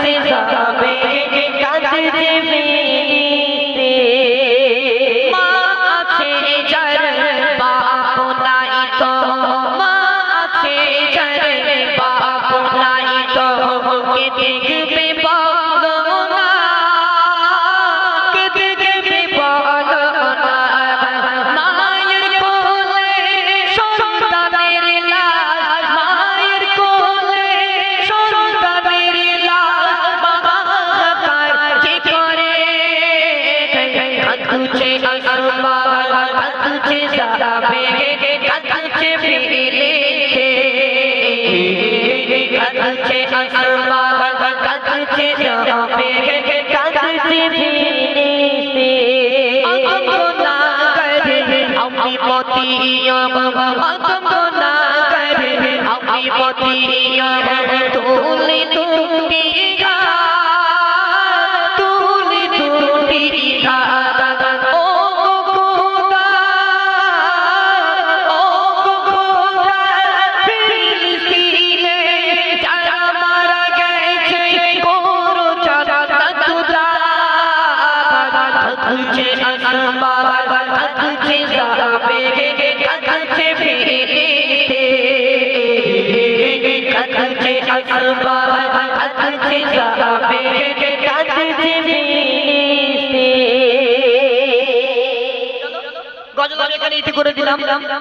যাবে तुझे अरमान तुझे जावे तुझे पीले तुझे अरमान तुझे जावे तुझे पीले से अमको ना करे अपनी मोतियां अमको ना करे अपनी मोतियां तूने तूने গজল আমি এখানে ইতি করে দিলাম